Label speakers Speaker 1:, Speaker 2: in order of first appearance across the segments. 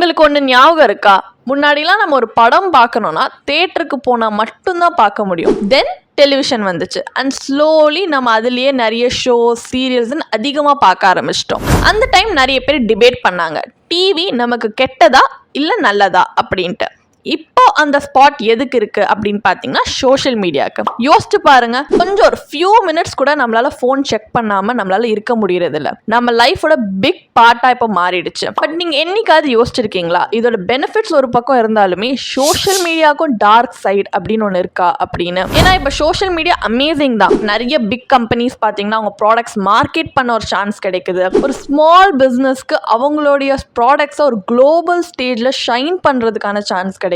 Speaker 1: உங்களுக்கு ஒன்று ஞாபகம் இருக்கா? முன்னாடிலாம் நம்ம ஒரு படம் பார்க்கணும்னா தேட்டருக்கு போனால் மட்டும்தான் பார்க்க முடியும். தென் டெலிவிஷன் வந்துச்சு. அண்ட் ஸ்லோலி நம்ம அதுலேயே நிறைய ஷோ சீரியல்ஸ்னு அதிகமாக பார்க்க ஆரம்பிச்சிட்டோம். அந்த டைம் நிறைய பேர் டிபேட் பண்ணாங்க. டிவி நமக்கு கெட்டதா இல்லை நல்லதா அப்படின்ட்டு. இப்போ அந்த ஸ்பாட் எதுக்கு இருக்கு அப்படின்னு பார்த்தீங்கன்னா சோஷியல் மீடியாவுக்கு யோசிச்சு பாருங்க. கொஞ்சம் ஒரு ஃபியூ மினிட்ஸ் கூட நம்மளால ஃபோன் செக் பண்ணாம நம்மளால இருக்க முடியறது இல்ல நம்ம லைஃபோட பிக் பார்ட்டா இப்போ மாறிடுச்சு. பட் நீங்க என்னைக்காவது யோசிச்சிருக்கீங்களா? இதோட பெனிஃபிட்ஸ் ஒரு பக்கம் இருந்தாலுமே சோஷியல் மீடியாவுக்கும் டார்க் சைட் அப்படின்னு ஒன்று இருக்கா அப்படின்னு? ஏன்னா இப்போ சோஷியல் மீடியா அமேசிங் தான். நிறைய பிக் கம்பெனிஸ் பார்த்தீங்கன்னா அவங்க ப்ராடக்ட்ஸ் மார்க்கெட் பண்ண ஒரு சான்ஸ் கிடைக்குது. ஒரு ஸ்மால் பிஸ்னஸ்க்கு அவங்களுடைய ப்ராடக்ட்ஸை ஒரு குளோபல் ஸ்டேஜில் ஷைன் பண்ணுறதுக்கான சான்ஸ் கிடைக்குது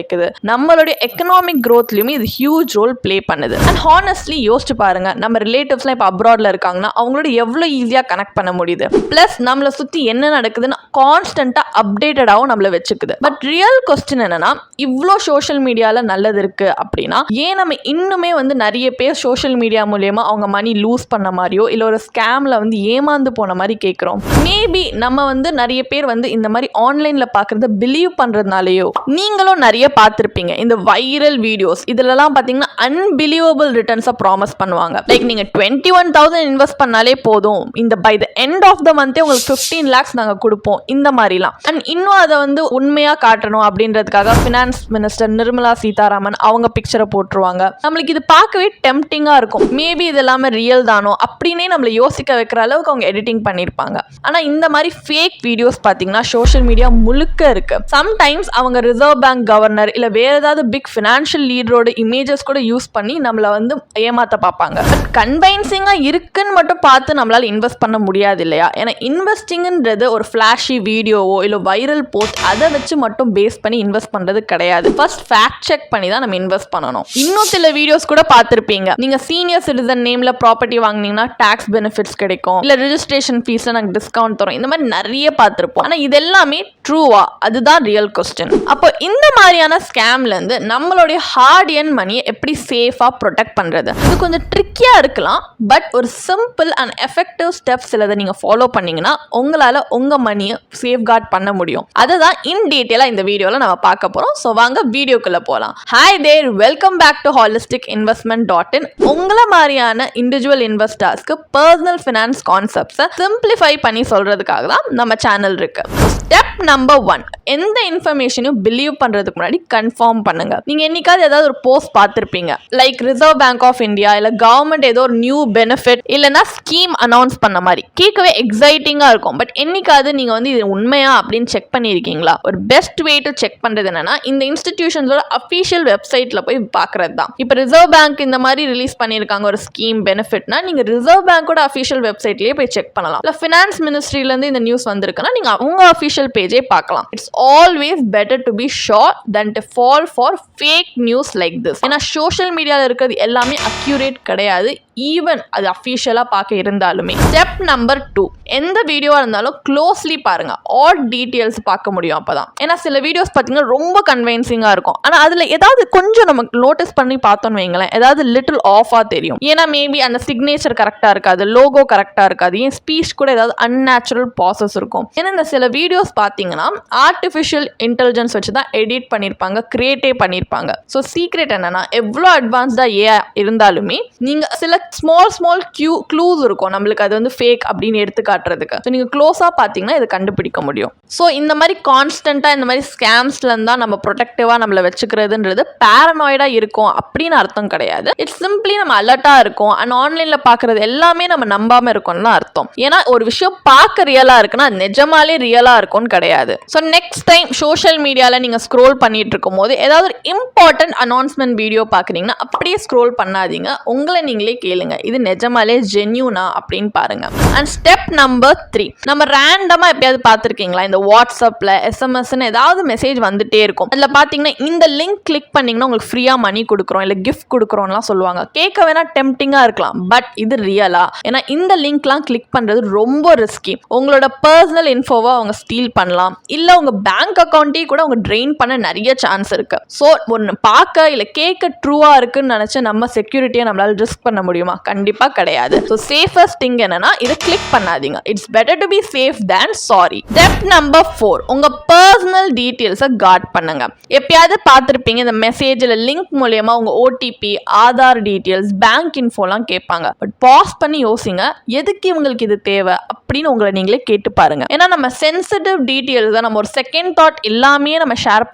Speaker 1: நம்மளுடைய எக்கனாமிக் க்ரோத்லையுமே இது ஹியூஜ் ரோல் ப்ளே பண்ணுது. அண்ட் ஹானஸ்ட்லி யோசிச்சு பாருங்க நம்ம ரிலேட்டிவ்ஸ்லாம் இப்போ அப்ராட்ல இருக்காங்கன்னா அவங்களோட எவ்வளோ ஈஸியாக கனெக்ட் பண்ண முடியுது. ப்ளஸ் நம்மளை சுற்றி என்ன நடக்குதுன்னு கான்ஸ்டண்ட்டாக அப்டேட்டடாகவும் நம்மளை வச்சுக்குது. பட் ரியல் கொஸ்டின் என்னன்னா இவ்வளோ சோஷியல் மீடியாவில் நல்லது இருக்கு அப்படின்னா ஏன் நம்ம இன்னுமே வந்து நிறைய பேர் சோஷியல் மீடியா மூலயமா அவங்க மணி லூஸ் பண்ண மாதிரியோ இல்லை ஒரு ஸ்கேமில் வந்து ஏமாந்து போன மாதிரி கேட்குறோம் மேபி நம்ம வந்து நிறைய பேர் வந்து இந்த மாதிரி ஆன்லைனில் பார்க்குறத பிலீவ் பண்ணுறதுனாலயோ நீங்களும் நிறைய பார்த்துருப்பீங்க. இந்த வைரல் வீடியோஸ் இதுலலாம் பார்த்தீங்கன்னா அன்பிலீவபிள் ரிட்டர்ன்ஸை ப்ராமிஸ் பண்ணுவாங்க. லைக் நீங்கள் டுவெண்ட்டி ஒன் தௌசண்ட் இன்வெஸ்ட் பண்ணாலே போதும். இந்த by the end of the மந்த்தே உங்களுக்கு ஃபிஃப்டீன் லேக்ஸ் நாங்கள் கொடுப்போம். இந்த மாதிரிலாம். அண்ட் இன்னும் அதை வந்து உண்மையாக காட்டணும் அப்படின்றதுக்காக ஃபினான்ஸ் மினிஸ்டர் நிர்மலா சீதாராமன் அவங்க பிக்சரை போட்டுருவாங்க. நம்மளுக்கு இது பார்க்கவே டெம்டிங்காக இருக்கும். மேபி இது எல்லாமே ரியல் தானோ அப்படின்னே நம்மளை யோசிக்க வைக்கிற அளவுக்கு அவங்க எடிட்டிங் பண்ணியிருப்பாங்க ஆனால் இந்த மாதிரி ஃபேக் வீடியோஸ் பார்த்தீங்கன்னா சோஷியல் மீடியா முழுக்க இருக்கு. சம்டைம்ஸ் அவங்க ரிசர்வ் பேங்க் கவர்னர் இல்லை வேறு ஏதாவது பிக் ஃபினான்ஷியல் லீடரோட இமேஜஸ் கூட யூஸ் பண்ணி நம்மளை வந்து ஏமாத்த பார்ப்பாங்க பட் கன்வைன்சிங்காக இருக்குன்னு மட்டும் பார்த்து நம்மளால் இன்வெஸ்ட் பண்ண முடியாது இல்லையா? ஏன்னா இன்வெஸ்டிங்ன்றது ஒரு ஃப்ளாஷி வீடியோவோ இல்லை வைரல் போஸ்ட் அதை வச்சு மட்டும் பேஸ் பண்ணி இன்வெஸ்ட் பண்ணுறது கிடையாது. ஃபர்ஸ்ட் ஃபேக்ட் செக் பண்ணி தான் நம்ம இன்வெஸ்ட் பண்ணணும். இன்னும் சில வீடியோஸ் கூட பார்த்துருப்பீங்க. நீங்கள் சீனியர் சிட்டிசன் நேமில் ப்ராப்பர்ட்டி வாங்குனீங்கன்னா டேக்ஸ் பெனிஃபிட்ஸ் கிடைக்கும். இல்லை ரிஜிஸ்ட்ரேஷன் ஃபீஸில் நாங்கள் டிஸ்கவுண்ட் தரோம் இந்த மாதிரி நிறைய பார்த்துருப்போம். ஆனால் இது எல்லாமே ட்ரூவா அதுதான் ரியல் கொஸ்டின் அப்போ இந்த மாதிரியான ஸ்கேம்லேருந்து நம்மளுடைய ஹார்ட் என் மணியை எப்படி சேஃபாக ப்ரொடெக்ட் பண்ணுறது இது கொஞ்சம் ட்ரிக்கியாக இருக்கலாம் பட் ஒரு சிம்பிள் அண்ட் எஃபெக்டிவ் ஸ்டெப்ஸ் சிலதை நீங்கள் ஃபாலோ பண்ணீங்கன்னா உங்களால் உங்கள் மணியை சேஃப்கார்ட் பண்ண முடியும். அதை தான் இன் டீட்டெயிலாக இந்த வீடியோவில் நம்ம பார்க்க போகிறோம் ஸோ வாங்க வீடியோக்குள்ளே போகலாம் hi there welcome back to holistic investment dot in உங்களை மாதிரியான இண்டிவிஜுவல் இன்வெஸ்டர்ஸ்க்கு பர்சனல் ஃபினான்ஸ் கான்செப்ட்ஸை சிம்பிளிஃபை பண்ணி சொல்கிறதுக்காக தான் நம்ம சேனல் இருக்குது ஸ்டெப் நம்பர் ஒன் எந்த இன்ஃபர்மேஷனையும் பிலீவ் பண்ணுறதுக்கு முன்னாடி கன்ஃபார்ம் பண்ணுங்க. நீங்க என்னைக்காவது ஏதாவது ஒரு போஸ்ட் பார்த்துருப்பீங்க. Like reserve bank of India இல்ல கவர்மெண்ட் ஏதோ ஒரு நியூ பெனிஃபிட் இல்லைன்னா ஸ்கீம் அனௌன்ஸ் பண்ண மாதிரி. கேட்கவே எக்ஸைட்டிங்கா இருக்கும். பட் என்னைக்காவது நீங்க வந்து இது உண்மையா அப்படின்னு செக் பண்ணியிருக்கீங்களா ஒரு பெஸ்ட் வே டு செக் பண்றது என்னன்னா இந்த இன்ஸ்டிடியூஷன்ஸோட அஃபீஷியல் வெப்சைட்ல போய் பாக்குறது தான். இப்போ ரிசர்வ் பேங்க் இந்த மாதிரி ரிலீஸ் பண்ணியிருக்காங்க ஒரு ஸ்கீம் பெனிஃபிட்னா நீங்க ரிசர்வ் பேங்கோட அஃபீஷியல் வெப்சைட்லயே போய் செக் பண்ணலாம். இல்ல ஃபினான்ஸ் மினிஸ்ட்ரியிலேருந்து இந்த நியூஸ் வந்திருக்குன்னா நீங்க அவங்க அஃபீஷியல் பேஜே பார்க்கலாம். It's always better to be sure than and fall for fake news like this ஏன்னா சோஷியல் மீடியாவில் இருக்கிறது எல்லாமே அக்யூரேட் கிடையாது. ஈவன் அது அஃபீஷியலாக பார்க்க இருந்தாலுமே. ஸ்டெப் நம்பர் டூ எந்த வீடியோவாக இருந்தாலும் க்ளோஸ்லி பாருங்க. ஆட் டீட்டெயில்ஸ் பார்க்க முடியும் அப்பதான். ஏன்னா சில வீடியோஸ் பார்த்தீங்கன்னா ரொம்ப கன்வின்சிங்காக இருக்கும். ஆனால் அதில் ஏதாவது கொஞ்சம் நம்ம நோட்டீஸ் பண்ணி பார்த்தோன்னு வைங்களேன். ஏதாவது லிட்டில் ஆஃபாக தெரியும். ஏன்னா மேபி அந்த சிக்னேச்சர் கரெக்டாக இருக்காது. லோகோ கரெக்டாக இருக்காது. ஏன் ஸ்பீச் கூட ஏதாவது அன்நேச்சுரல் ப்ராசஸ் இருக்கும். ஏன்னா இந்த சில வீடியோஸ் பார்த்தீங்கன்னா ஆர்டிஃபிஷியல் இன்டெலிஜென்ஸ் வச்சு தான் எடிட் பண்ணியிருப்பாங்க கிரியேட்டே பண்ணியிருப்பாங்க ஸோ சீக்ரெட் என்னன்னா எவ்வளோ அட்வான்ஸ்டாக ஏ இருந்தாலுமே நீங்கள் சில ஸ்மால் ஸ்மால் க்யூ க்ளூஸ் இருக்கும். நம்மளுக்கு அது வந்து ஃபேக் அப்படின்னு எடுத்து காட்டுறதுக்கு. ஸோ நீங்கள் க்ளோஸாக பார்த்தீங்கன்னா இதை கண்டுபிடிக்க முடியும். ஸோ இந்த மாதிரி கான்ஸ்டண்ட்டாக இந்த மாதிரி ஸ்கேம்ஸ்லேருந்து தான் நம்ம ப்ரொடெக்டிவாக நம்மளை வச்சுக்கிறதுன்றது பேரனாய்டாக இருக்கும் அப்படின்னு அர்த்தம் கிடையாது. இட்ஸ் சிம்பிளி நம்ம அலர்ட்டாக இருக்கும். அண்ட் ஆன்லைனில் பார்க்குறது எல்லாமே நம்ம நம்பாமல் இருக்கோம்னு தான் அர்த்தம். ஏன்னா ஒரு விஷயம் பார்க்க ரியலாக இருக்குன்னா நிஜமாலே ரியலாக இருக்கும்னு கிடையாது. ஸோ நெக்ஸ்ட் டைம் சோஷியல் மீடியாவில் நீங்கள் ஸ்க்ரோல் பண்ணி இருக்கும் இருக்கும்போது ஏதாவது ஒரு இம்பார்ட்டன்ட் அனௌன்ஸ்மெண்ட் வீடியோ பார்க்குறீங்கன்னா அப்படியே ஸ்க்ரோல் பண்ணாதீங்க. உங்களை நீங்களே கேளுங்க. இது நிஜமாலே ஜென்யூனா அப்படின்னு பாருங்க. அண்ட் ஸ்டெப் நம்பர் த்ரீ நம்ம ரேண்டமாக எப்பயாவது பார்த்துருக்கீங்களா? இந்த வாட்ஸ்அப்பில் எஸ்எம்எஸ்ன்னு ஏதாவது மெசேஜ் வந்துட்டே இருக்கும். அதில் பார்த்தீங்கன்னா இந்த லிங்க் கிளிக் பண்ணிங்கன்னா உங்களுக்கு ஃப்ரீயாக மணி கொடுக்குறோம் இல்லை கிஃப்ட் கொடுக்குறோம்லாம் சொல்லுவாங்க. கேட்க வேணா டெம்டிங்காக இருக்கலாம் பட் இது ரியலா ஏன்னா இந்த லிங்க்லாம் கிளிக் பண்ணுறது ரொம்ப ரிஸ்கி உங்களோட பர்சனல் இன்ஃபோவை அவங்க ஸ்டீல் பண்ணலாம். இல்லை உங்கள் பேங்க் அக்கௌண்ட்டையும் கூட அவங்க ட்ரெயின் பண்ண நிறைய நிறைய சான்ஸ் இருக்கு. ஸோ ஒன்று பார்க்க இல்லை கேட்க ட்ரூவாக இருக்குன்னு நினச்சி நம்ம செக்யூரிட்டியை நம்மளால ரிஸ்க் பண்ண முடியுமா? கண்டிப்பாக கிடையாது. ஸோ சேஃபஸ்ட் திங் என்னன்னா இதை கிளிக் பண்ணாதீங்க. It's better to be safe than sorry step number four உங்கள் பர்சனல் டீட்டெயில்ஸை கார்ட் பண்ணுங்க. எப்பயாவது பார்த்துருப்பீங்க இந்த மெசேஜில் லிங்க் மூலியமா உங்கள் ஓடிபி ஆதார் டீட்டெயில்ஸ் பேங்க் இன்ஃபோலாம் கேட்பாங்க. பட் பாஸ் பண்ணி யோசிங்க எதுக்கு இவங்களுக்கு இது தேவை அப்படின்னு உங்களை நீங்களே கேட்டு பாருங்க. ஏன்னா நம்ம சென்சிட்டிவ் டீட்டெயில்ஸ் நம்ம ஒரு செகண்ட் தாட் எல்லாமே நம்ம ஷேர்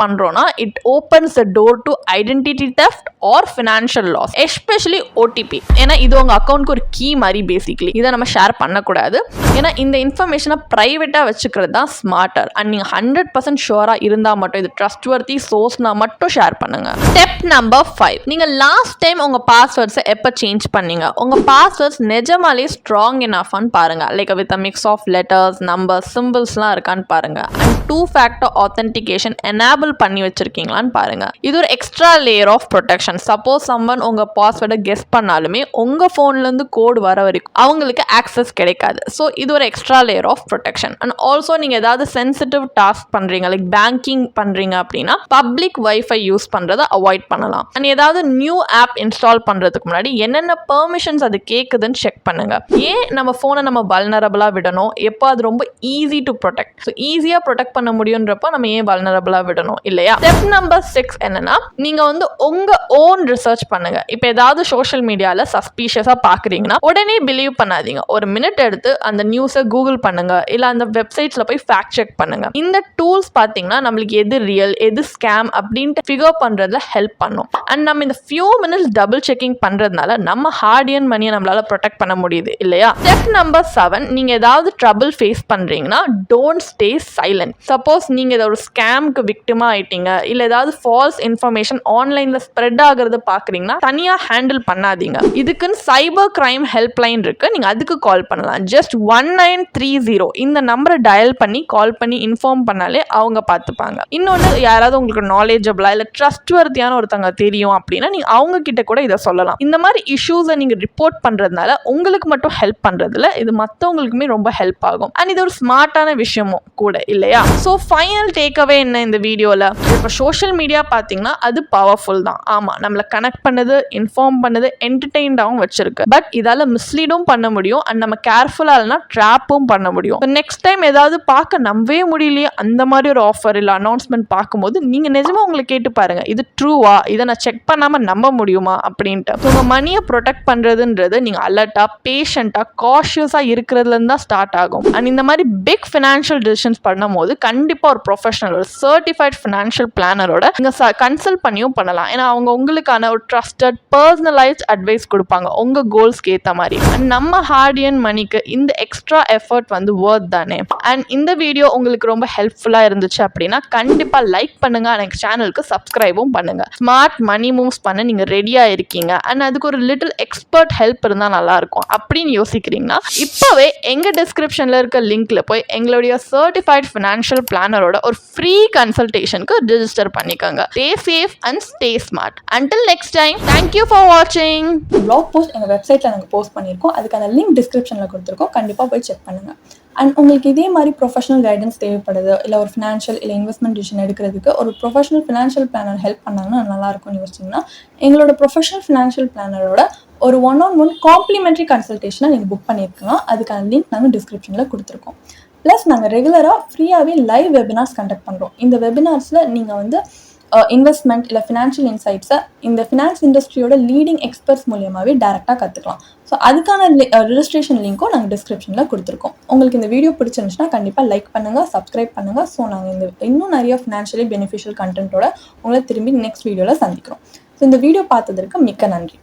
Speaker 1: பண்றோம்னா it opens the door to identity theft or financial loss especially OTP ஏன்னா இது உங்க அக்கௌண்ட்க்கு ஒரு கீ மாதிரி பேசிக்லி இதை நம்ம ஷேர் பண்ணக்கூடாது. ஏன்னா இந்த இன்ஃபர்மேஷனை ப்ரைவேட்டாக வச்சுக்கிறது தான் ஸ்மார்ட்டர் அண்ட் நீங்கள் ஹண்ட்ரட் பர்சன்ட் ஷுவராக இருந்தால் மட்டும் இது ட்ரஸ்ட் வர்த்தி சோர்ஸ்னா மட்டும் ஷேர் பண்ணுங்க. ஸ்டெப் நம்பர் ஃபைவ் நீங்கள் லாஸ்ட் டைம் உங்கள் பாஸ்வேர்ட்ஸை எப்போ சேஞ்ச் பண்ணீங்க? உங்கள் பாஸ்வேர்ட்ஸ் நிஜமாலே ஸ்ட்ராங் என் இனஃபான்னு பாருங்க. Like with mix of letters number சிம்பிள்ஸ்லாம் இருக்கான்னு பாருங்க. And two factor authentication enable பண்ணி வச்சிருக்கீங்களான்னு பாருங்க. இது ஒரு extra layer of protection suppose someone உங்கள் பாஸ்வேர்டை கெஸ் பண்ணாலுமே உங்கள் ஃபோன்லேருந்து கோடு வர வரைக்கும் அவங்களுக்கு ஆக்சஸ் கிடைக்காது. ஸோ இது ஒரு extra layer of protection and also நீங்கள் ஏதாவது சென்சிட்டிவ் டாஸ்க் பண்ணுறீங்க லைக் பேங்கிங் பண்ணுறீங்க அப்படின்னா பப்ளிக் வைஃபை யூஸ் பண்ணுறதை அவாய்ட் பண்ணலாம். அண்ட் ஏதாவது நியூ ஆப் இன்ஸ்டால் பண்ணுறதுக்கு முன்னாடி என்னென்ன பெர்மிஷன்ஸ் அது கேட்குதுன்னு செக் பண்ணுங்க. ஏன் நம்ம ஃபோனை நம்ம வல்னரபிளாக விடணும்? எப்போ அது ரொம்ப ஈஸி டு ப்ரொடெக்ட் ஸோ ஈஸியாக ப்ரொடெக்ட் பண்ண முடியுன்றப்போ நம்ம ஏன் வல்னரபிளாக விடணும் இல்லையா? ஸ்டெப் நம்பர் சிக்ஸ் என்னன்னா நீங்கள் வந்து உங்கள் ஓன் ரிசர்ச் பண்ணுங்க. இப்போ ஏதாவது சோஷியல் மீடியாவில் சஸ்பீஷியஸாக பார்க்குறீங்கன்னா உடனே பிலீவ் பண்ணாதீங்க. ஒரு மினிட் எடுத்து அந்த நியூஸை கூகுள் பண்ணுங்க. இல்லை அந்த வெப்சைட்ஸில் போய் ஃபேக்ட் செக் பண்ணுங்க. இந்த டூல்ஸ் பார்த்தீங்கன்னா நம்மளுக்கு எது ரியல் எது ஸ்கேம் அப்படின்ட்டு ஃபிகர் பண்ணுறதுல ஹெல்ப் பண்ணும். அண்ட் நம்ம இந்த ஃபியூ மினிட்ஸ் டபுள் செக்கிங் பண்ணுறதுனால நம்ம ஹார்டியன் மணியை நம்மளால ப்ரொடெக்ட் பண்ண முடியுது இல்லையா? ஸ்டெப் நம்பர் செவன் நீங்கள் ஏதாவது ட்ரபிள் ஃபேஸ் பண்ணுறீங்கன்னா டோன்ட் ஸ்டே சைலண்ட் சப்போஸ் நீங்கள் இதை ஒரு ஸ்கேம்க்கு விக்டிமா ஆயிட்டீங்க. இல்லை ஏதாவது ஃபால்ஸ் இன்ஃபர்மேஷன் ஆன்லைனில் ஸ்ப்ரெட் ஆகிறது பார்க்குறீங்கன்னா தனியாக ஹேண்டில் பண்ணாதீங்க. இதுக்குன்னு சைபர் கிரைம் ஹெல்ப்லைன் இருக்குது நீங்கள் அதுக்கு கால் பண்ணலாம். Just one nine three zero இந்த நம்பரை டயல் பண்ணி கால் பண்ணி இன்ஃபார்ம் பண்ணாலே அவங்க பார்த்துப்பாங்க. இன்னொன்று யாராவது உங்களுக்கு நாலேஜபிளா இல்லை ட்ரஸ்ட் வர்த்தியான ஒருத்தவங்க தெரியும் அப்படின்னா நீங்கள் அவங்க கிட்ட கூட இதை சொல்லலாம். இந்த மாதிரி இஷ்யூஸை நீங்கள் ரிப்போர்ட் பண்ணுறதுனால உங்களுக்கு மட்டும் ஹெல்ப் பண்ணுறதுல இது மற்றவங்களுக்குமே ரொம்ப ஹெல்ப் ஆகும். அண்ட் இது ஒரு ஸ்மார்ட்டான விஷயமும் கூட இல்லையா? ஸோ ஃபைனல் டேக்அவே என்ன இந்த வீடியோவில் இப்போ சோஷியல் மீடியா பார்த்தீங்கன்னா அது பவர்ஃபுல் தான். ஆமாம் நம்மளை கனெக்ட் பண்ணுது இன்ஃபார்ம் பண்ணுது என்டர்டெயின்டாகவும் வச்சிருக்கு. பட் இதால் மிஸ்லீடும் பண்ண முடியும் அண்ட் நம்ம கேர்ஃபுல்லாக இல்லைனா ட்ராப்பும் பண்ண முடியும். நெக்ஸ்ட் டைம் ஏதாவது பார்க்க நம்பவே முடியலையே அந்த மாதிரி ஒரு ஆஃபர் இல்லை அனௌன்ஸ்மெண்ட் பார்க்கும்போது நீங்கள் நிஜமாக உங்களை கேட்டு பாருங்கள் இது ட்ரூவா இதை நான் செக் பண்ணாமல் நம்ப முடியுமா? அப்படின்ட்டு. ஸோ உங்கள் மணியை ப்ரொடெக்ட் பண்ணுறதுன்றது நீங்கள் அலர்ட்டாக பேஷண்ட்டாக காஷியஸாக இருக்கிறதுலேருந்து தான் ஸ்டார்ட் ஆகும். அண்ட் இந்த மாதிரி பிக் ஃபினான்ஷியல் டிசிஷன்ஸ் பண்ணும்போது கண்டிப்பாக ஒரு ப்ரொஃபஷனல் ஒரு சர்டிஃபைட் ஃபினான்ஷியல் பிளானரோட நீங்கள் கன்சல்ட் பண்ணியும் பண்ணலாம். ஏன்னா அவங்க உங்களுக்கான ஒரு ட்ரஸ்டட் பர்சனலைஸ்ட் அட்வைஸ் கொடுப்பாங்க. உங்கள் கோல்ஸ்க்கு ஏற்ற மாதிரி. அண்ட் நம்ம ஹார்டியன் மணிக்கு இந்த எக்ஸ்ட்ரா எஃபர்ட் வந்து ஒர்த் தானே? அண்ட் இந்த வீடியோ உங்களுக்கு ரொம்ப ஹெல்ப்ஃபுல்லாக இருந்துச்சு அப்படின்னா கண்டிப்பாக லைக் பண்ணுங்கள் எனக்கு சேனலுக்கு சப்ஸ்கிரைபும் பண்ணுங்கள் ஸ்மார்ட் மணி மூவ்ஸ் பண்ண நீங்கள் ரெடியாக இருக்கீங்க. அண்ட் அதுக்கு ஒரு லிட்டில் எக்ஸ்பர்ட் ஹெல்ப் இருந்தால் நல்லாயிருக்கும். அப்படின்னு யோசிக்கிறீங்கன்னா இப்போவே எங்கள் டிஸ்கிரிப்ஷனில் இருக்க லிங்கில் போய் எங்களுடைய சர்டிஃபைட் ஃபினான்ஷியல் பிளானரோட ஒரு ஃப்ரீ கன்சல்டேஷனுக்கு ரிஜிஸ்டர் பண்ணிக்கோங்க. Stay safe and stay smart until next time thank you for வாட்சிங்
Speaker 2: பிளாக் போஸ்ட் எங்கள் வெப்சைட்டில் நாங்கள் போஸ்ட் பண்ணியிருக்கோம். அதுக்கான லிங்க் டிஸ்கிரிப்ஷனில் கொடுத்துருக்கோம். கண்டிப்பாக போய் செக் பண்ணுங்கள் அண்ட் உங்களுக்கு இதே மாதிரி ப்ரொஃபஷனல் கைடன்ஸ் தேவைப்படுது இல்லை ஒரு ஃபினான்ஷியல் இல்லை இன்வெஸ்ட்மெண்ட் டிசிஷன் எடுக்கிறதுக்கு ஒரு ப்ரொஃபஷனல் ஃபினான்ஷியல் பிளானர் ஹெல்ப் பண்ணாங்கன்னா நல்லா இருக்கும்னு யோசிச்சிங்கன்னா எங்களோட ப்ரொஃபஷனல் ஃபினான்ஷியல் பிளானரோட ஒரு ஒன் ஆன் ஒன் காம்ப்ளிமெண்ட்ரி கன்சல்டேஷனை நீங்கள் புக் பண்ணியிருக்கலாம். அதுக்கான லிங்க் நாங்கள் டிஸ்கிரிப்ஷனில் கொடுத்துருக்கோம். ப்ளஸ் நாங்கள் ரெகுலராக ஃப்ரீயாகவே லைவ் வெபினார்ஸ் கண்டக்ட் பண்ணுறோம் இந்த வெபினார்ஸில் நீங்கள் வந்து இன்வெஸ்ட்மெண்ட் இல்லை ஃபினான்ஷியல் இன்சைட்ஸை இந்த ஃபினான்ஸ் இண்டஸ்ட்ரியோட லீடிங் எக்ஸ்பர்ட்ஸ் மூலியமாகவே டேரெக்டாக கற்றுக்கலாம் ஸோ அதுக்கான ரிஜிஸ்ட்ரேஷன் லிங்க்கும் நாங்கள் டிஸ்கிரிப்ஷனில் கொடுத்துருக்கோம். உங்களுக்கு இந்த வீடியோ பிடிச்சிருந்துச்சுன்னா கண்டிப்பாக லைக் பண்ணுங்கள் சப்ஸ்கிரைப் பண்ணுங்கள் ஸோ நாங்கள் இந்த இன்னும் நிறைய ஃபினான்ஷியலி பெனிஃபிஷியல் கண்டென்ட்டோட உங்களை திரும்பி நெக்ஸ்ட் வீடியோவில் சந்திக்கிறோம். ஸோ இந்த வீடியோ பார்த்ததற்கு மிக்க நன்றி.